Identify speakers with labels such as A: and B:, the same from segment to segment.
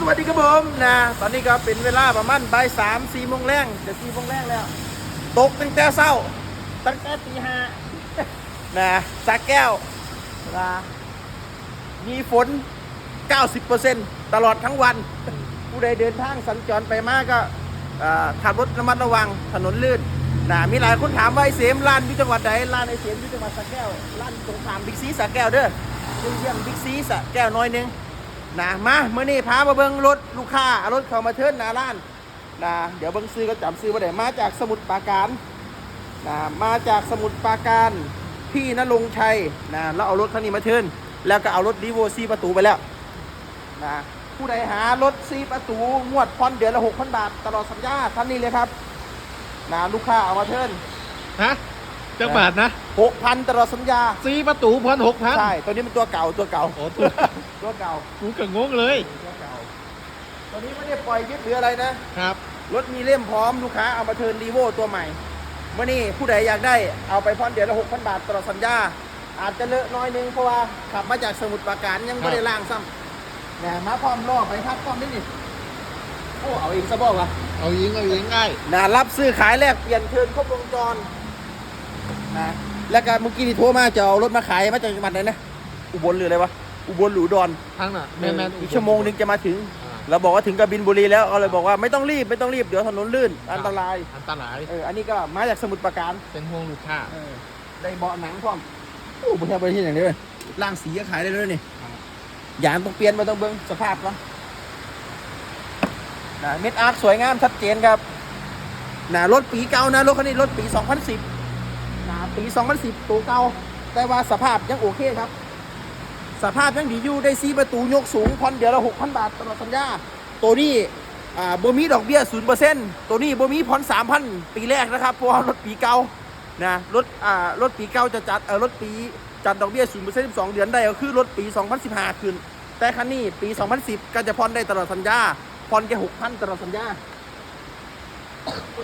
A: สวัสดีครับผมนะตอนนี้ก็เป็นเวลาประมาณบ่ายสามสี่โมงแรงจะสี่โมงแรงแล้ว ตกตั้งแต่เช้า ตั้งแต่ตีห้านะสักแก้วนะมีฝน 90%ตลอดทั้งวัน ผู้ใดเดินทางสัญจรไปมากก็ขับรถระมัดระวังถนนลื่นนะมีหลายคนถามว่าไอเสมร้านอยู่จังหวัดไหนร้านไอเสมอยู่จังหวัดสระแก้วร้านตรงขามบิ๊กซีสระแก้วเด้อเยี่ยมบิ๊กซีสระแก้วน้อยนึง นะมาเมื่อนี้พามาเบิ้งรถลูกค้าเอารถเขามาเทิร์นนาร้านนะเดี๋ยวเบิ้งซื้อก็จำซื้อมาได้มาจากสมุทรปราการนะมาจากสมุทรปราการพี่นรงชัยนะแล้วเอารถคันนี้มาเทิร์นแล้วก็เอารถดีโวซีประตูไปแล้วนะผู้ใดหารถซีประตูงวดผ่อนเดือนละหกพันบาท ตลอดสัญญาท่านนี้เลยครับนะลูกค้าเอามาเทิร์น
B: ฮะ จังบาทนะ
A: หกพันตลอดสัญญา
B: ซีประตูพันหกพัน
A: ใช่ ตัวนี้เป็นตัวเก่าตัวเก่า
B: โอ้ตัว
A: ตัวเก่า
B: กูก็งงเลย
A: ตัวเก่าตอนนี้ไม่ได้ปล่อยยึดหรืออะไรนะ
B: ครับ
A: รถมีเล่มพร้อมลูกค้าเอามาเทิร์นรีโวตัวใหม่เมื่อนี้ผู้ใดอยากได้เอาไปผ่อนเดือนละหกพันบาทตลอดสัญญา อาจจะเลอะน้อยนึงเพราะว่าขับมาจากสมุทรปราการยังไม่ได้ล่างซ้ำนะมาพร้อมล่อไปพัดพร้อมนิดนิดโอ้เอาเองซะบอกวะ
B: เอายิงเอายิงง่าย
A: นะรับซื้อขายแลกเปลี่ยนเทิร์นครบวงจร นะแล้วก็เมื่อกี้ที่โทรมาจะเอารถมาขายมาจากจังหวัดไหนนะอุบลหรืออะไรวะอุบลหรืออุดร
B: ทั้งน่ะแม่นแม่น
A: อีกชั่วโมงหนึงจะมาถึง
B: อ่า
A: เราบอกว่าถึงกบินบุรีแล้วก็เลยบอกว่าไม่ต้องรีบไม่ต้องรีบเดี๋ยวถนนลื่นอันตราย
B: อันตราย
A: เอออันนี้ก็มาจากสมุทรปราการ
B: เป็นห่วงลูกค้า
A: เออได้เบาะหนังพร้อมโอ้บุญแทบไปที่อย่างนี้เลยล่างสีก็ขายได้เลยนี่ยางต้องเปลี่ยนมาต้องเบิ้งสภาพก่อนนะเม็ดอาร์คสวยงามชัดเจนครับนะรถปีเก่านะรถคันนี้รถปี 2010นะ ปี 2010 ตัวเก่าแต่ว่าสภาพยังโอเคครับ สภาพยังดีอยู่ได้ซีประตูยกสูงผ่อนเดือนละ 6,000 บาทตลอดสัญญา ตัวนี้บ่มีดอกเบี้ยศูนย์เปอร์เซ็นต์ตัวนี้บ่มีผ่อนสามพันปีแรกนะครับ เพราะรถปีเก่านะรถรถปีเก่าจะจัดรถปีจัดดอกเบี้ยศูนย์เปอร์เซ็นต์สองเดือนได้ก็คือรถปี 2015 ขึ้น แต่คันนี้ปี 2010 ก็จะผ่อนได้ตลอดสัญญาผ่อนแค่หกพันตลอดสัญญา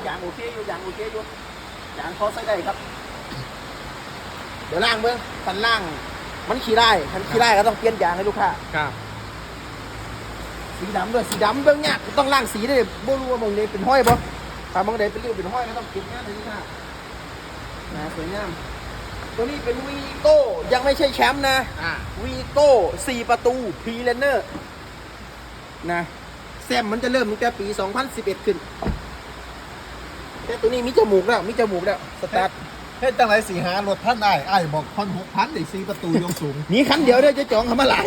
A: อย่างโอเคอยู่อย่างโอเคอยู่อย่างพอใช้ได้ครับ ดี๋ยวล่างเบื้องคันล่าง มันขี่ได้คันขี่ได้ก็ต้องเปลี่ยนยางให้ลูกค้า
B: ครับ
A: สีดำด้วยสีดำเบื้องยากต้องล่างสีด้วยบ่รู้ว่าบางเดเป็นห้อยบ่ถ้าบางเดเป็นริ้วเป็นห้อยก็ต้องเก็บงานเลยนี่ค่ะนะสวยงามตัวนี้เป็นวีโก้ยังไม่ใช่แชมป์นะ
B: อ่า
A: วีโก้สี่ประตูพรีเลนเนอร์นะแซมมันจะเริ่มตั้งแต่ปี 2011 ขึ้น แต่ตัวนี้มีจมูกแล้ว มีจมูกแล้ว สตาร์ท
B: เฮ็ดจังไรสีหารถท่านได้ไอ้ายบอกพันหกพันได้ซีประตูยกสูง
A: มีคันเดียวเด้อจะจองเขามาหลาย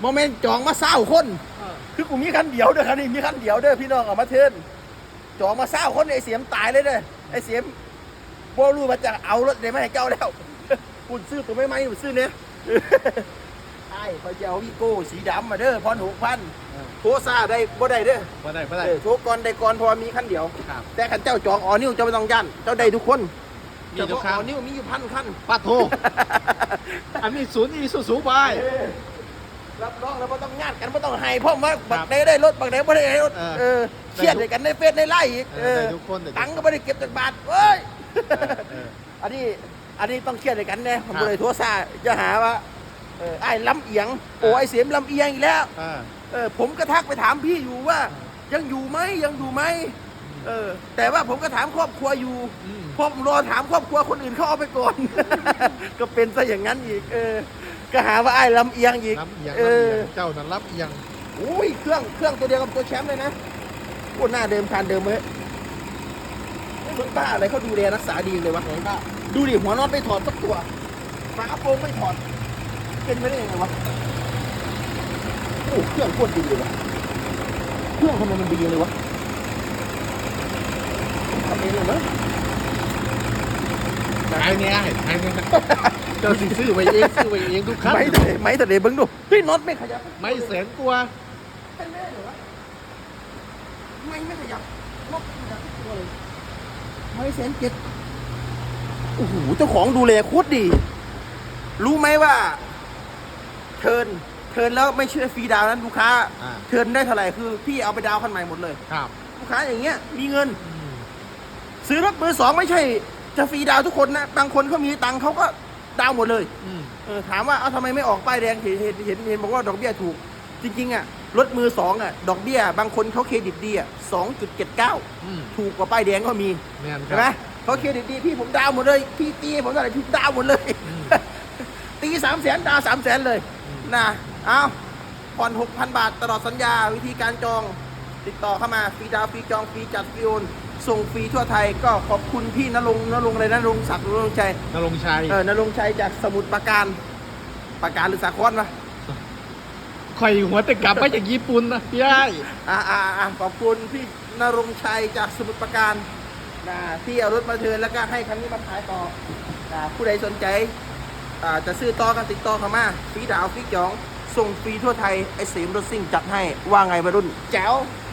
A: โมเมนต์จองมาเศร้าคนคือกูมีคันเดียวเด้อคันนี้มีคันเดียวเด้อพี่น้องเอามาเทิร์นจองมาเศร้าคนไอ้เสียมตายเลยเด้อไอ้เสียมบ่รู้มาจะเอารถได้มาให้เจ้าแล้วคุณซื้อตัวไม่ไหมคุณซื้อเนี่ยไอ้เขาจะเอาวีโก้สีดำมาเด้อพอนหกพันโทรซ่าได้บ่ได้เด้อ
B: บ่ได้บ่ได้
A: เออโทรก่อนได้ก่อนเพราะว่ามีคันเดียว
B: ครับ
A: แต่คันเจ้าจองออนิ้วเจ้าไม่ต้องยันเจ้าได้ทุกคน
B: มีทุกครั้ง
A: ออนิ้วมีอยู่พันคัน
B: ป้าโท อันนี้ศูนย์อีสูสูไป
A: รับรองแล้วไม่ต้องญาติกันไม่ต้องให้เพราะว่าบักใดได้รถบักใดไม่ได้รถ
B: เออ
A: เออเครียดด้วยกันในเฟซในไล่อีก
B: เออได้ทุกคนได้ทุกคน
A: ตังค์ก็ไม่ได้เก็บจากบาทเว้ย
B: เออเออ
A: อันนี้อันนี้ต้องเครียดด้วยกันเนี่ยผม
B: ครับ
A: เลยโทรซ่าจะหาว่าเออไอ้ลำเอียงโอ้ไอ้เสียมลำเอียงอีกแล้ว
B: อ่า
A: เออผมก็ทักไปถามพี่อยู่ว่า ยังอยู่ไหมยังอยู่ไหม เออ แต่ว่าผมก็ถามครอบครัวอยู่
B: อืม
A: พอผมรอถามครอบครัวคนอื่นเขาเอาไปก่อน ก็เป็นซะอย่างนั้นอีก เออ ก็หาว่าไอ้ลำเอียงอีก
B: รับเอียง
A: เอ
B: รับ
A: อ
B: เอียงเจ้านั้นรับเอียง
A: อุ้ยเครื่องเครื่องตัวเดียวกับตัวแชมป์เลยนะโอ้หน้าเดิมคานเดิมเลยรถบ้าอะไรเขาดูแลรักษาดีเลยวะดูดิหัวนอนไม่ถอดสักตัวฝาโปรงไม่ถอด เป็นไปได้ยังไงวะโอ้เครื่องโคตรดีเลยวะเครื่องทำไมมันดีเลยวะ ทำเองเลยมั้ย
B: ขายเนี่ยขายเนี่ยเจ้าสิซื้อไว้เองซื้อไว้เองทุกครั้ง
A: ไม่แต่ไม่แต่เดเบิ้งดูเฮ้ยน็อตไม่ขยับ
B: ไม่แสนกลัวา
A: เป็นไปได้เหรอวะไม่ไม่ขยับน็อตไม่ขยับทุกตัวเลยไม่แสนเจ็ดโอ้โหเจ้าของดูแลโคตรดี รู้ไหมว่า เทิร์นเทิร์นแล้วไม่เชื่อฟรีดาวน์นั้นลูกค้า
B: อ่า
A: เทิร์นได้เท่าไหร่คือ พี่เอาไปดาวน์คันใหม่หมดเลย
B: ครับ
A: ลูกค้าอย่างเงี้ยมีเงิน
B: อืม
A: ซื้อรถมือสองไม่ใช่ จะฟรีดาวน์ทุกคนนะ บางคนเขามีตังค์เขาก็ดาวน์หมดเลย
B: อืม
A: เออถามว่าเอาทำไมไม่ออกป้ายแดงเห็นเห็นเห็นเห็นบอกว่าดอกเบี้ยถูก จริงๆอะรถมือสองอะดอกเบี้ย บางคนเขาเครดิตดีอะสองจุดเจ็ดเก้า
B: อืม
A: ถูกกว่าป้ายแดงก็มี
B: แม่นค
A: ใช่ไหม
B: รับ
A: เขาเครดิตดีพี่ผมดาวน์หมดเลย พี่ตีให้ผมเท่าไหร่พี่ดาวน์หมดเลย
B: อืม
A: ตีสามแสนดาวสามแสนเลย
B: อืม
A: นะเอาผ่อนหกพันบาทตลอดสัญญาวิธีการจอง ติดต่อเข้ามาฟรีดาวน์ฟรีจองฟรีจัดฟรีโอน ส่งฟรีทั่วไทยก็ขอบคุณพี่นรงค์นรงค์เลยนะนรงค์ศักดิ์นรงค์ชัย
B: นรงค์ชัย
A: เออนรงค์ชัยจากสมุทรปราการปราการหรือสาครวะ
B: ข่อยหัวแต่กลับมาจากญี่ปุ่นนะพี่ไอ้าย
A: อ่าอ่าอ่าขอบคุณพี่นรงค์ชัยจากสมุทรปราการนะที่เอารถมาเทิร์นแล้วก็ให้คันนี้มาขายต่อนะผู้ใดสนใจอ่าจะซื้อต่อกันติดต่อเข้ามาฟรีดาวน์ฟรีจองส่งฟรีทั่วไทยไอเสียมรถซิ่งจัดให้ว่าไงวัยรุ่นแจ๋ว
B: แ